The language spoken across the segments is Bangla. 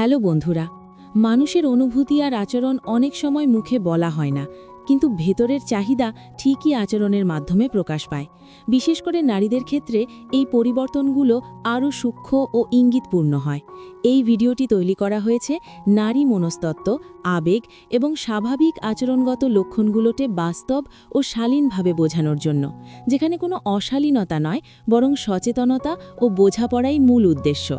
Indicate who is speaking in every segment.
Speaker 1: হ্যালো বন্ধুরা, মানুষের অনুভূতি আর আচরণ অনেক সময় মুখে বলা হয় না, কিন্তু ভেতরের চাহিদা ঠিকই আচরণের মাধ্যমে প্রকাশ পায়। বিশেষ করে নারীদের ক্ষেত্রে এই পরিবর্তনগুলো আরও সূক্ষ্ম ও ইঙ্গিতপূর্ণ হয়। এই ভিডিওটি তৈরি করা হয়েছে নারী মনস্তত্ত্ব, আবেগ এবং স্বাভাবিক আচরণগত লক্ষণগুলোতে বাস্তব ও শালীনভাবে বোঝানোর জন্য, যেখানে কোনো অশালীনতা নয়, বরং সচেতনতা ও বোঝাপড়াই মূল উদ্দেশ্য।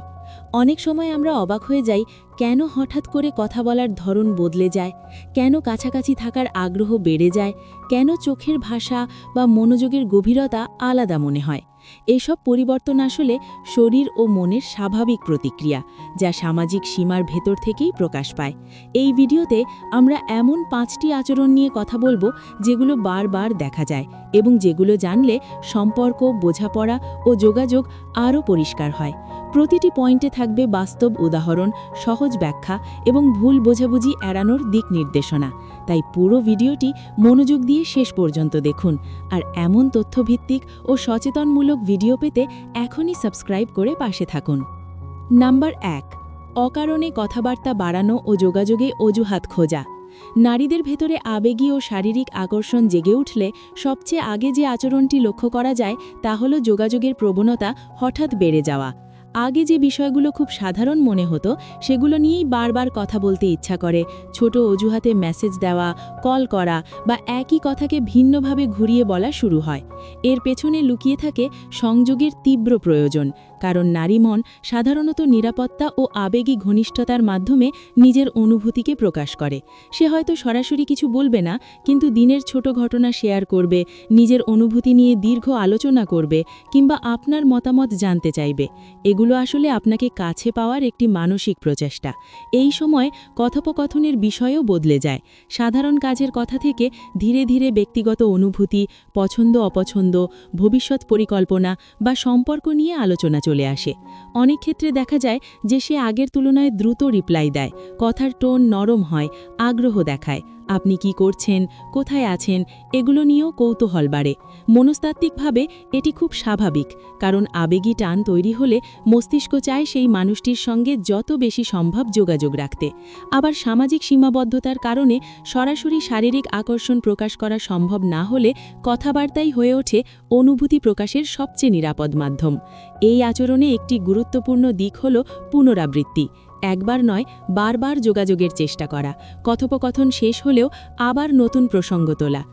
Speaker 1: অনেক সময় আমরা অবাক হয়ে যাই, কেন হঠাৎ করে কথা বলার ধরন বদলে যায়? কেন কাছাকাছি থাকার আগ্রহ বেড়ে যায়? কেন চোখের ভাষা বা মনোযোগের গভীরতা আলাদা মনে হয়? এসব পরিবর্তন আসলে শরীর ও মনের স্বাভাবিক প্রতিক্রিয়া, যা সামাজিক সীমার ভেতর থেকেই প্রকাশ পায়। এই ভিডিওতে আমরা এমন পাঁচটি আচরণ নিয়ে কথা বলব, যেগুলো বারবার দেখা যায় এবং যেগুলো জানলে সম্পর্ক, বোঝাপড়া ও যোগাযোগ আরও পরিষ্কার হয়। প্রতিটি পয়েন্টে থাকবে বাস্তব উদাহরণ, সহজ ব্যাখ্যা এবং ভুল বোঝাবুঝি এড়ানোর দিক নির্দেশনা। তাই পুরো ভিডিওটি মনোযোগ দিয়ে শেষ পর্যন্ত দেখুন। আর এমন তথ্যভিত্তিক ও সচেতনমূলক ভিডিও পেতে এখনই সাবস্ক্রাইব করে পাশে থাকুন। নাম্বার এক, অকারণে কথাবার্তা বাড়ানো ও যোগাযোগে অজুহাত খোঁজা। নারীদের ভেতরে আবেগী ও শারীরিক আকর্ষণ জেগে উঠলে সবচেয়ে আগে যে আচরণটি লক্ষ্য করা যায় তা হল যোগাযোগের প্রবণতা হঠাৎ বেড়ে যাওয়া। আগে যে বিষয়গুলো খুব সাধারণ মনে হতো, সেগুলো নিয়েই বারবার কথা বলতে ইচ্ছা করে। ছোট অজুহাতে মেসেজ দেওয়া, কল করা বা একই কথাকে ভিন্নভাবে ঘুরিয়ে বলা শুরু হয়। এর পেছনে লুকিয়ে থাকে সংযোগের তীব্র প্রয়োজন। কারণ নারী মন সাধারণত নিরাপত্তা ও আবেগী ঘনিষ্ঠতার মাধ্যমে নিজের অনুভূতিকে প্রকাশ করে। সে হয়তো সরাসরি কিছু বলবে না, কিন্তু দিনের ছোট ঘটনা শেয়ার করবে, নিজের অনুভূতি নিয়ে দীর্ঘ আলোচনা করবে, কিংবা আপনার মতামত জানতে চাইবে। এগুলো আসলে আপনাকে কাছে পাওয়ার একটি মানসিক প্রচেষ্টা। এই সময় কথোপকথনের বিষয়ও বদলে যায়। সাধারণ কাজের কথা থেকে ধীরে ধীরে ব্যক্তিগত অনুভূতি পছন্দ অপছন্দ ভবিষ্যৎ পরিকল্পনা বা সম্পর্ক নিয়ে আলোচনা চলে আসে। অনেক ক্ষেত্রে দেখা যায় যে সে আগের তুলনায় দ্রুত রিপ্লাই দেয়। কথার টোন নরম হয়, আগ্রহ দেখায়। আপনি কি করছেন, কোথায় আছেন, এগুলো নিয়েও কৌতূহল বাড়ে। মনস্তাত্ত্বিকভাবে এটি খুব স্বাভাবিক, কারণ আবেগী টান তৈরি হলে মস্তিষ্ক চায় সেই মানুষটির সঙ্গে যত বেশি সম্ভব যোগাযোগ রাখতে। আবার সামাজিক সীমাবদ্ধতার কারণে সরাসরি শারীরিক আকর্ষণ প্রকাশ করা সম্ভব না হলে কথাবার্তাই হয়ে ওঠে অনুভূতি প্রকাশের সবচেয়ে নিরাপদ মাধ্যম। এই আচরণে একটি গুরুত্বপূর্ণ দিক হল পুনরাবৃত্তি। একবার নয় বারবার যোগাযোগের চেষ্টা করা। কথোপকথন শেষ হলেও আবার নতুন প্রসঙ্গ তোলা।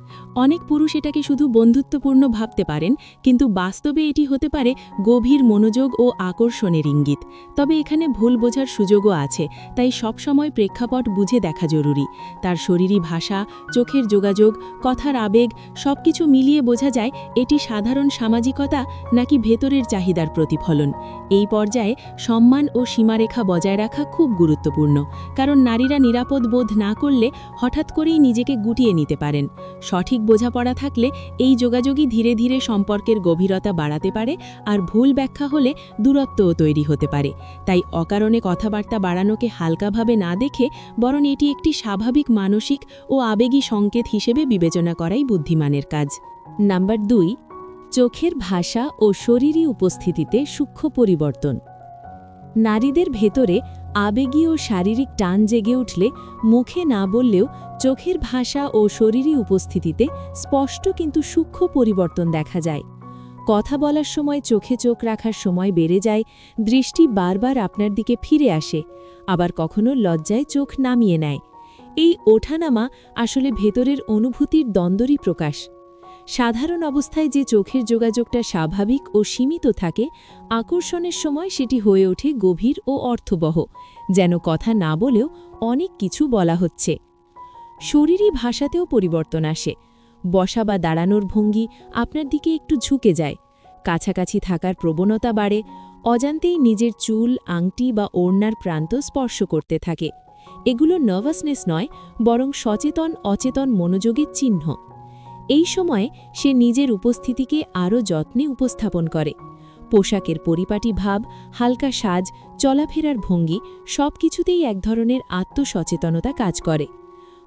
Speaker 1: অনেক পুরুষ এটাকে শুধু বন্ধুত্বপূর্ণ ভাবতে পারেন, কিন্তু বাস্তবে এটি হতে পারে গভীর মনোযোগ ও আকর্ষণের ইঙ্গিত। তবে এখানে ভুল বোঝার সুযোগও আছে, তাই সবসময় প্রেক্ষাপট বুঝে দেখা জরুরি। তার শরীরী ভাষা, চোখের যোগাযোগ, কথার আবেগ, সবকিছু মিলিয়ে বোঝা যায় এটি সাধারণ সামাজিকতা নাকি ভেতরের চাহিদার প্রতিফলন। এই পর্যায়ে সম্মান ও সীমারেখা বজায় রাখা খুব গুরুত্বপূর্ণ, কারণ নারীরা নিরাপদ বোধ না করলে হঠাৎ করেই নিজেকে গুটিয়ে নিতে পারেন। সঠিক বোঝাপড়া থাকলে এই যোগাযোগই ধীরে ধীরে সম্পর্কের গভীরতা বাড়াতে পারে আর ভুল ব্যাখ্যা হলে দূরত্বও তৈরি হতে পারে। তাই অকারণে কথাবার্তা বাড়ানোকে হালকাভাবে না দেখে বরং এটি একটি স্বাভাবিক মানসিক ও আবেগী সংকেত হিসেবে বিবেচনা করাই বুদ্ধিমানের কাজ। নাম্বার দুই, চোখের ভাষা ও শরীরী উপস্থিতিতে সূক্ষ্ম পরিবর্তন। নারীদের ভেতরে আবেগী ও শারীরিক টান জেগে উঠলে মুখে না বললেও চোখের ভাষা ও শরীরী উপস্থিতিতে স্পষ্ট কিন্তু সূক্ষ্ম পরিবর্তন দেখা যায়। কথা বলার সময় চোখে চোখ রাখার সময় বেড়ে যায়, দৃষ্টি বারবার আপনার দিকে ফিরে আসে, আবার কখনো লজ্জায় চোখ নামিয়ে নেয়। এই ওঠানামা আসলে ভেতরের অনুভূতির দ্বন্দ্বরই প্রকাশ। সাধারণ অবস্থায় যে চোখের যোগাযোগটা স্বাভাবিক ও সীমিত থাকে, আকর্ষণের সময় সেটি হয়ে ওঠে গভীর ও অর্থবহ, যেন কথা না বলেও অনেক কিছু বলা হচ্ছে। শরীরী ভাষাতেও পরিবর্তন আসে। বসা বা দাঁড়ানোর ভঙ্গি আপনার দিকে একটু ঝুঁকে যায়। কাছাকাছি থাকার প্রবণতা বাড়ে, অজান্তেই নিজের চুল, আংটি বা ওড়নার প্রান্ত স্পর্শ করতে থাকে। এগুলো নার্ভাসনেস নয়, বরং সচেতন অচেতন মনোযোগের চিহ্ন। এই সময়ে সে নিজের উপস্থিতিকে আরও যত্নে উপস্থাপন করে। পোশাকের পরিপাটি ভাব, হালকা সাজ, চলাফেরার ভঙ্গি সব কিছুতেই এক ধরনের আত্মসচেতনতা কাজ করে।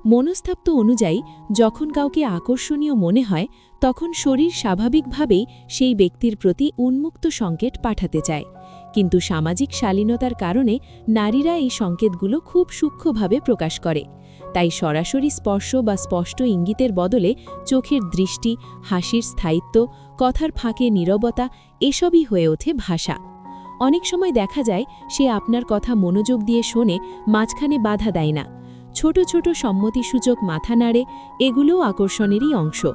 Speaker 1: মনস্তাপ্ত অনুযায়ী যখন কাউকে আকর্ষণীয় মনে হয়, তখন শরীর স্বাভাবিকভাবেই সেই ব্যক্তির প্রতি উন্মুক্ত সংকেত পাঠাতে চায়। কিন্তু সামাজিক শালীনতার কারণে নারীরা এই সংকেতগুলো খুব সূক্ষ্মভাবে প্রকাশ করে। তাই সরাসরি স্পর্শ বা স্পষ্ট ইঙ্গিতের বদলে চোখের দৃষ্টি, হাসির স্থায়িত্ব, কথার ফাঁকে নীরবতা এসবই হয়ে ওঠে ভাষা। অনেক সময় দেখা যায় সে আপনার কথা মনোযোগ দিয়ে শোনে, মাঝখানে বাধা দেয় না। ছোট ছোট সম্মতিসূচক মাথা নাড়ে, এগুলোও আকর্ষণেরই অংশ।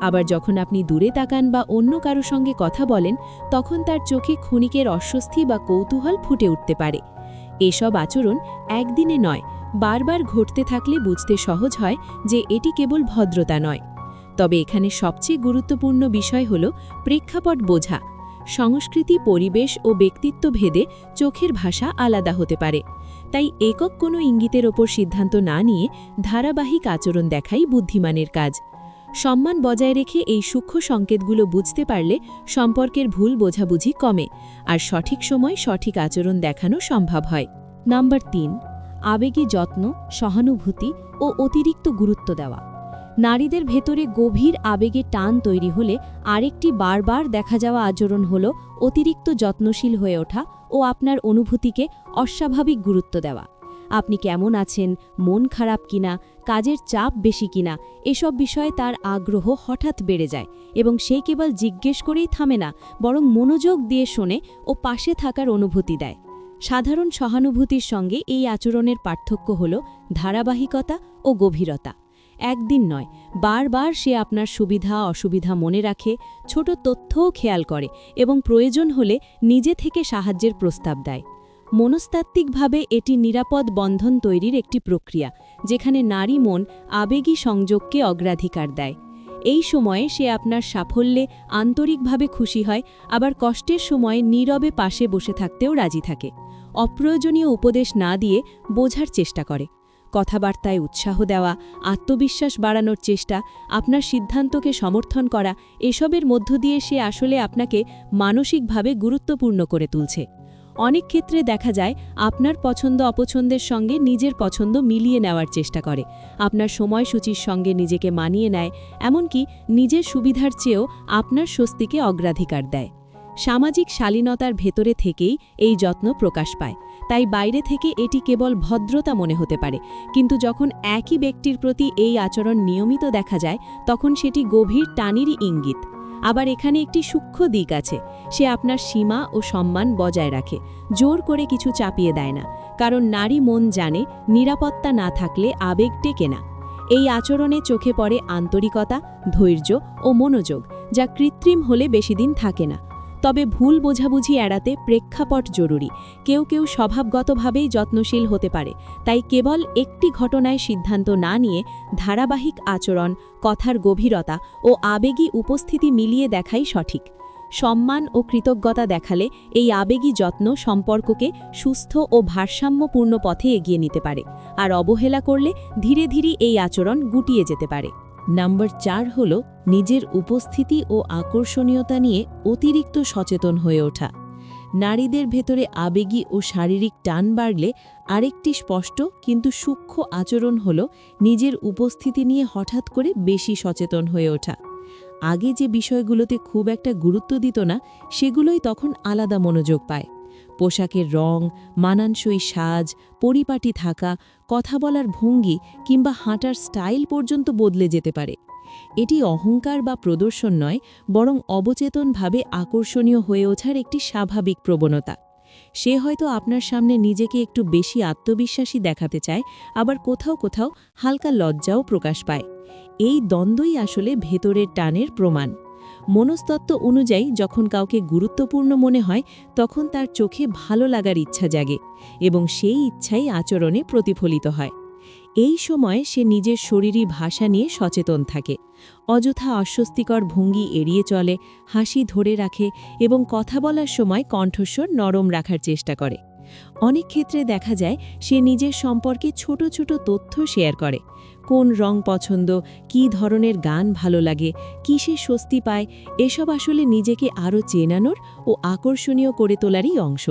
Speaker 1: আবার যখন আপনি দূরে তাকান বা অন্য কারও সঙ্গে কথা বলেন, তখন তার চোখে ক্ষণিকের অস্বস্তি বা কৌতূহল ফুটে উঠতে পারে। এসব আচরণ একদিনে নয়, বারবার ঘটতে থাকলে বুঝতে সহজ হয় যে এটি কেবল ভদ্রতা নয়। তবে এখানে সবচেয়ে গুরুত্বপূর্ণ বিষয় হল প্রেক্ষাপট বোঝা। সংস্কৃতি, পরিবেশ ও ব্যক্তিত্ব ভেদে চোখের ভাষা আলাদা হতে পারে। তাই একক কোনো ইঙ্গিতের ওপর সিদ্ধান্ত না নিয়ে ধারাবাহিক আচরণ দেখাই বুদ্ধিমানের কাজ। সম্মান বজায় রেখে এই সূক্ষ্ম সংকেতগুলো বুঝতে পারলে সম্পর্কের ভুল বোঝাবুঝি কমে, আর সঠিক সময় সঠিক আচরণ দেখানো সম্ভব হয়। নাম্বার তিন, আবেগী যত্ন, সহানুভূতি ও অতিরিক্ত গুরুত্ব দেওয়া। নারীদের ভেতরে গভীর আবেগে টান তৈরি হলে আরেকটি বারবার দেখা যাওয়া আচরণ হল অতিরিক্ত যত্নশীল হয়ে ওঠা ও আপনার অনুভূতিকে অস্বাভাবিক গুরুত্ব দেওয়া। আপনি কেমন আছেন, মন খারাপ কিনা, কাজের চাপ বেশি কিনা, এসব বিষয়ে তার আগ্রহ হঠাৎ বেড়ে যায় এবং সে কেবল জিজ্ঞেস করেই থামে না, বরং মনোযোগ দিয়ে শোনে ও পাশে থাকার অনুভূতি দেয়। সাধারণ সহানুভূতির সঙ্গে এই আচরণের পার্থক্য হল ধারাবাহিকতা ও গভীরতা। একদিন নয়, বারবার সে আপনার সুবিধা, অসুবিধা মনে রাখে, ছোট তথ্যও খেয়াল করে এবং প্রয়োজন হলে নিজে থেকে সাহায্যের প্রস্তাব দেয়। মনস্তাত্ত্বিকভাবে এটি নিরাপদ বন্ধন তৈরির একটি প্রক্রিয়া, যেখানে নারী মন আবেগী সংযোগকে অগ্রাধিকার দেয়। এই সময়ে সে আপনার সাফল্যে আন্তরিকভাবে খুশি হয়, আবার কষ্টের সময়ে নীরবে পাশে বসে থাকতেও রাজি থাকে। অপ্রয়োজনীয় উপদেশ না দিয়ে বোঝার চেষ্টা করে। কথাবার্তায় উৎসাহ দেওয়া, আত্মবিশ্বাস বাড়ানোর চেষ্টা, আপনার সিদ্ধান্তকে সমর্থন করা, এসবের মধ্য দিয়ে সে আসলে আপনাকে মানসিকভাবে গুরুত্বপূর্ণ করে তুলছে। অনেক ক্ষেত্রে দেখা যায়, আপনার পছন্দ অপছন্দের সঙ্গে নিজের পছন্দ মিলিয়ে নেওয়ার চেষ্টা করে। আপনার সময়সূচির সঙ্গে নিজেকে মানিয়ে নেয়, এমনকি নিজের সুবিধার চেয়েও আপনার স্বস্তিকে অগ্রাধিকার দেয়। সামাজিক শালীনতার ভেতরে থেকেই এই যত্ন প্রকাশ পায়। তাই বাইরে থেকে এটি কেবল ভদ্রতা মনে হতে পারে, কিন্তু যখন একই ব্যক্তির প্রতি এই আচরণ নিয়মিত দেখা যায়, তখন সেটি গভীর টানিরই ইঙ্গিত। আবার এখানে একটি সূক্ষ্ম দিক আছে। সে আপনার সীমা ও সম্মান বজায় রাখে। জোর করে কিছু চাপিয়ে দেয় না। কারণ নারী মন জানে, নিরাপত্তা না থাকলে আবেগ টেকে না। এই আচরণে চোখে পড়ে আন্তরিকতা, ধৈর্য ও মনোযোগ, যা কৃত্রিম হলে বেশি দিন থাকে না। তবে ভুল বোঝাবুঝি এড়াতে প্রেক্ষাপট জরুরি। কেউ কেউ স্বভাবগতভাবেই যত্নশীল হতে পারে। তাই কেবল একটি ঘটনায় সিদ্ধান্ত না নিয়ে ধারাবাহিক আচরণ কথার গভীরতা ও আবেগী উপস্থিতি মিলিয়ে দেখাই সঠিক। সম্মান ও কৃতজ্ঞতা দেখালে এই আবেগী যত্ন সম্পর্ককে সুস্থ ও ভারসাম্যপূর্ণ পথে এগিয়ে নিতে পারে, আর অবহেলা করলে ধীরে ধীরে এই আচরণ গুটিয়ে যেতে পারে। নাম্বার চার হল নিজের উপস্থিতি ও আকর্ষণীয়তা নিয়ে অতিরিক্ত সচেতন হয়ে ওঠা। নারীদের ভেতরে আবেগী ও শারীরিক টান বাড়লে আরেকটি স্পষ্ট কিন্তু সূক্ষ্ম আচরণ হল নিজের উপস্থিতি নিয়ে হঠাৎ করে বেশি সচেতন হয়ে ওঠা। আগে যে বিষয়গুলোতে খুব একটা গুরুত্ব দিত না, সেগুলোই তখন আলাদা মনোযোগ পায়। পোশাকের রং, মানানসই সাজ, পরিপাটি থাকা, কথা বলার ভঙ্গি কিংবা হাঁটার স্টাইল পর্যন্ত বদলে যেতে পারে। এটি অহংকার বা প্রদর্শন নয়, বরং অবচেতনভাবে আকর্ষণীয় হয়ে ওঠার একটি স্বাভাবিক প্রবণতা। সে হয়তো আপনার সামনে নিজেকে একটু বেশি আত্মবিশ্বাসী দেখাতে চায়, আবার কোথাও কোথাও হালকা লজ্জাও প্রকাশ পায়। এই দ্বন্দ্বই আসলে ভেতরের টানের প্রমাণ। মনস্তত্ত্ব অনুযায়ী, যখন কাউকে গুরুত্বপূর্ণ মনে হয়, তখন তার চোখে ভালো লাগার ইচ্ছা জাগে, এবং সেই ইচ্ছাই আচরণে প্রতিফলিত হয়। এই সময় সে নিজের শরীরী ভাষা নিয়ে সচেতন থাকে। অযথা অস্বস্তিকর ভঙ্গি এড়িয়ে চলে, হাসি ধরে রাখে এবং কথা বলার সময় কণ্ঠস্বর নরম রাখার চেষ্টা করে। অনেক ক্ষেত্রে দেখা যায়, সে নিজের সম্পর্কে ছোট ছোট তথ্য শেয়ার করে। কোন রং পছন্দ, কী ধরনের গান ভালো লাগে, কিসে স্বস্তি পায়, এসব আসলে নিজেকে আরও চেনানোর ও আকর্ষণীয় করে তোলারই অংশ।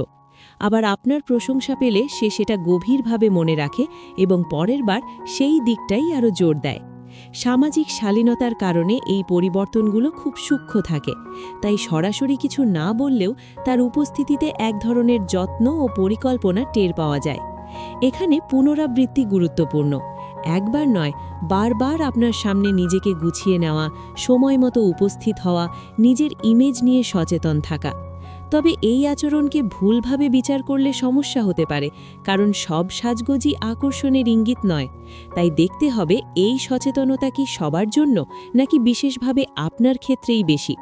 Speaker 1: আবার আপনার প্রশংসা পেলে সে সেটা গভীরভাবে মনে রাখে এবং পরের বার সেই দিকটাই আরও জোর দেয়। সামাজিক শালীনতার কারণে এই পরিবর্তনগুলো খুব সূক্ষ্ম থাকে, তাই সরাসরি কিছু না বললেও তার উপস্থিতিতে এক ধরনের যত্ন ও পরিকল্পনা টের পাওয়া যায়। এখানে পুনরাবৃত্তি গুরুত্বপূর্ণ। একবার নয়, বারবার আপনার সামনে নিজেকে গুছিয়ে নেওয়া, সময় মতো উপস্থিত হওয়া, নিজের ইমেজ নিয়ে সচেতন থাকা। তবে এই আচরণকে ভুলভাবে বিচার করলে সমস্যা হতে পারে, কারণ সব সাজগোজি আকর্ষণের ইঙ্গিত নয়। তাই দেখতে হবে, এই সচেতনতা কি সবার জন্য, নাকি বিশেষভাবে আপনার ক্ষেত্রেই বেশি?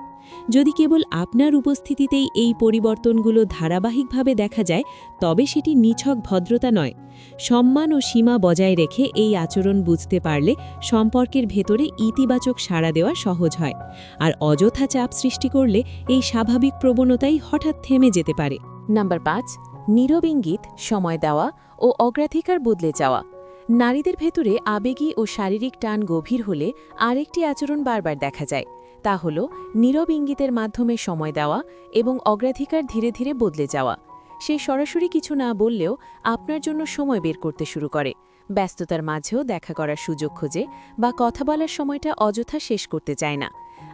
Speaker 1: যদি কেবল আপনার উপস্থিতিতেই এই পরিবর্তনগুলো ধারাবাহিকভাবে দেখা যায়, তবে সেটি নিছক ভদ্রতা নয়। সম্মান ও সীমা বজায় রেখে এই আচরণ বুঝতে পারলে সম্পর্কের ভেতরে ইতিবাচক সাড়া দেওয়া সহজ হয়। আর অযথা চাপ সৃষ্টি করলে এই স্বাভাবিক প্রবণতাই হঠাৎ থেমে যেতে পারে।
Speaker 2: নাম্বার পাঁচ, নীরব ইঙ্গিত, সময় দেওয়া ও অগ্রাধিকার বদলে যাওয়া। নারীদের ভেতরে আবেগী ও শারীরিক টান গভীর হলে আরেকটি আচরণ বারবার দেখা যায়। তা হল নীরব ইঙ্গিতের মাধ্যমে সময় দেওয়া এবং অগ্রাধিকার ধীরে ধীরে বদলে যাওয়া। সে সরাসরি কিছু না বললেও আপনার জন্য সময় বের করতে শুরু করে। ব্যস্ততার মাঝেও দেখা করার সুযোগ খোঁজে বা কথা বলার সময়টা অযথা শেষ করতে চায় না।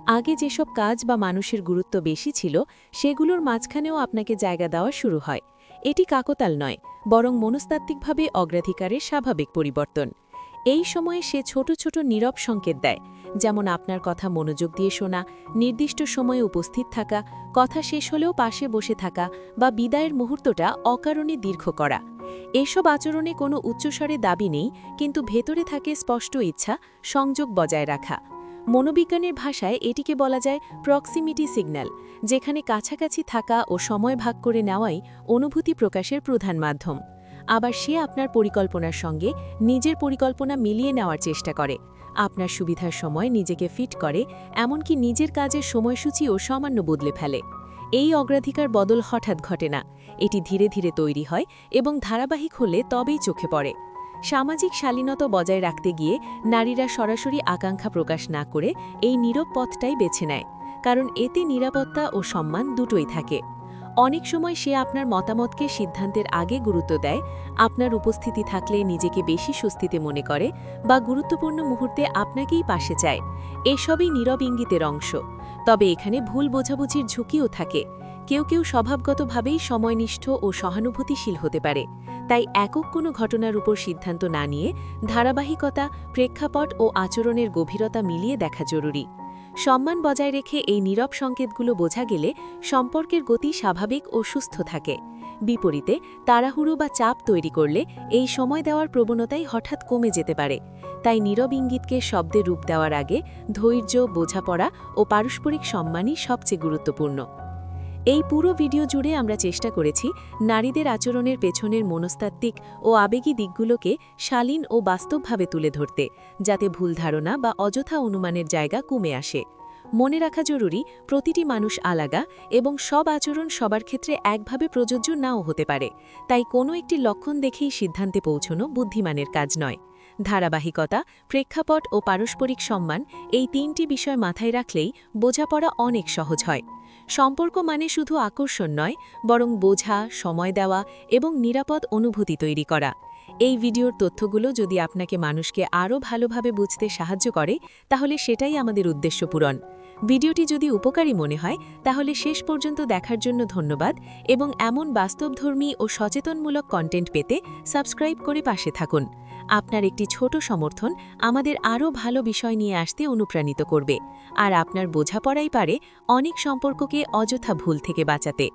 Speaker 2: আগে যেসব কাজ বা মানুষের গুরুত্ব বেশি ছিল, সেগুলোর মাঝখানেও আপনাকে জায়গা দেওয়া শুরু হয়। এটি কাকতাল নয়, বরং মনস্তাত্ত্বিকভাবে অগ্রাধিকারের স্বাভাবিক পরিবর্তন। এই সময়ে সে ছোট ছোট নীরব সংকেত দেয়, যেমন আপনার কথা মনোযোগ দিয়ে শোনা, নির্দিষ্ট সময়ে উপস্থিত থাকা, কথা শেষ হলেও পাশে বসে থাকা বা বিদায়ের মুহূর্তটা অকারণে দীর্ঘ করা। এসব আচরণে কোনো উচ্চস্বরে দাবি নেই, কিন্তু ভেতরে থাকে স্পষ্ট ইচ্ছা, সংযোগ বজায় রাখা। মনোবিজ্ঞানের ভাষায় এটিকে বলা যায় প্রক্সিমিটি সিগন্যাল, যেখানে কাছাকাছি থাকা ও সময় ভাগ করে নেওয়াই অনুভূতি প্রকাশের প্রধান মাধ্যম। আবার সে আপনার পরিকল্পনার সঙ্গে নিজের পরিকল্পনা মিলিয়ে নেওয়ার চেষ্টা করে। আপনার সুবিধার সময় নিজেকে ফিট করে, এমনকি নিজের কাজের সময়সূচিও সামান্য বদলে ফেলে। এই অগ্রাধিকার বদল হঠাৎ ঘটে না। এটি ধীরে ধীরে তৈরি হয় এবং ধারাবাহিক হলে তবেই চোখে পড়ে। সামাজিক শালীনতা বজায় রাখতে গিয়ে নারীরা সরাসরি আকাঙ্ক্ষা প্রকাশ না করে এই নীরব পথটাই বেছে নেয়। কারণ এতে নিরাপত্তা ও সম্মান দুটোই থাকে। অনেক সময় সে আপনার মতামতকে সিদ্ধান্তের আগে গুরুত্ব দেয়, আপনার উপস্থিতি থাকলে নিজেকে বেশি স্বস্তিতে মনে করে বা গুরুত্বপূর্ণ মুহূর্তে আপনাকেই পাশে চায়। এসবই নীরব ইঙ্গিতের অংশ। তবে এখানে ভুল বোঝাবুঝির ঝুঁকিও থাকে। কেউ কেউ স্বভাবগতভাবেই সময়নিষ্ঠ ও সহানুভূতিশীল হতে পারে। তাই একক কোনো ঘটনার উপর সিদ্ধান্ত না নিয়ে ধারাবাহিকতা, প্রেক্ষাপট ও আচরণের গভীরতা মিলিয়ে দেখা জরুরি। সম্মান বজায় রেখে এই নীরব সংকেতগুলো বোঝা গেলে সম্পর্কের গতি স্বাভাবিক ও সুস্থ থাকে। বিপরীতে, তাড়াহুড়ো বা চাপ তৈরি করলে এই সময় দেওয়ার প্রবণতাই হঠাৎ কমে যেতে পারে। তাই নীরব ইঙ্গিতকে শব্দে রূপ দেওয়ার আগে ধৈর্য, বোঝাপড়া ও পারস্পরিক সম্মানই সবচেয়ে গুরুত্বপূর্ণ। এই পুরো ভিডিও জুড়ে আমরা চেষ্টা করেছি নারীদের আচরণের পেছনের মনস্তাত্ত্বিক ও আবেগী দিকগুলোকে শালীন ও বাস্তবভাবে তুলে ধরতে, যাতে ভুল ধারণা বা অযথা অনুমানের জায়গা কমে আসে। মনে রাখা জরুরি, প্রতিটি মানুষ আলাদা এবং সব আচরণ সবার ক্ষেত্রে একভাবে প্রযোজ্য নাও হতে পারে। তাই কোনো একটি লক্ষণ দেখেই সিদ্ধান্তে পৌঁছনো বুদ্ধিমানের কাজ নয়। ধারাবাহিকতা, প্রেক্ষাপট ও পারস্পরিক সম্মান এই তিনটি বিষয় মাথায় রাখলেই বোঝাপড়া অনেক সহজ হয়। সম্পর্ক মানে শুধু আকর্ষণ নয়, বরং বোঝা, সময় দেওয়া এবং নিরাপদ অনুভূতি তৈরি করা। এই ভিডিওর তথ্যগুলো যদি আপনাকে মানুষকে আরও ভালোভাবে বুঝতে সাহায্য করে, তাহলে সেটাই আমাদের উদ্দেশ্য পূরণ। ভিডিওটি যদি উপকারী মনে হয়, তাহলে শেষ পর্যন্ত দেখার জন্য ধন্যবাদ এবং এমন বাস্তবধর্মী ও সচেতনমূলক কন্টেন্ট পেতে সাবস্ক্রাইব করে পাশে থাকুন। আপনার একটি ছোট সমর্থন আমাদের আরও ভালো বিষয় নিয়ে আসতে অনুপ্রাণিত করবে, আর আপনার বোঝাপড়াই পারে অনেক সম্পর্ককে অযথা ভুল থেকে বাঁচাতে।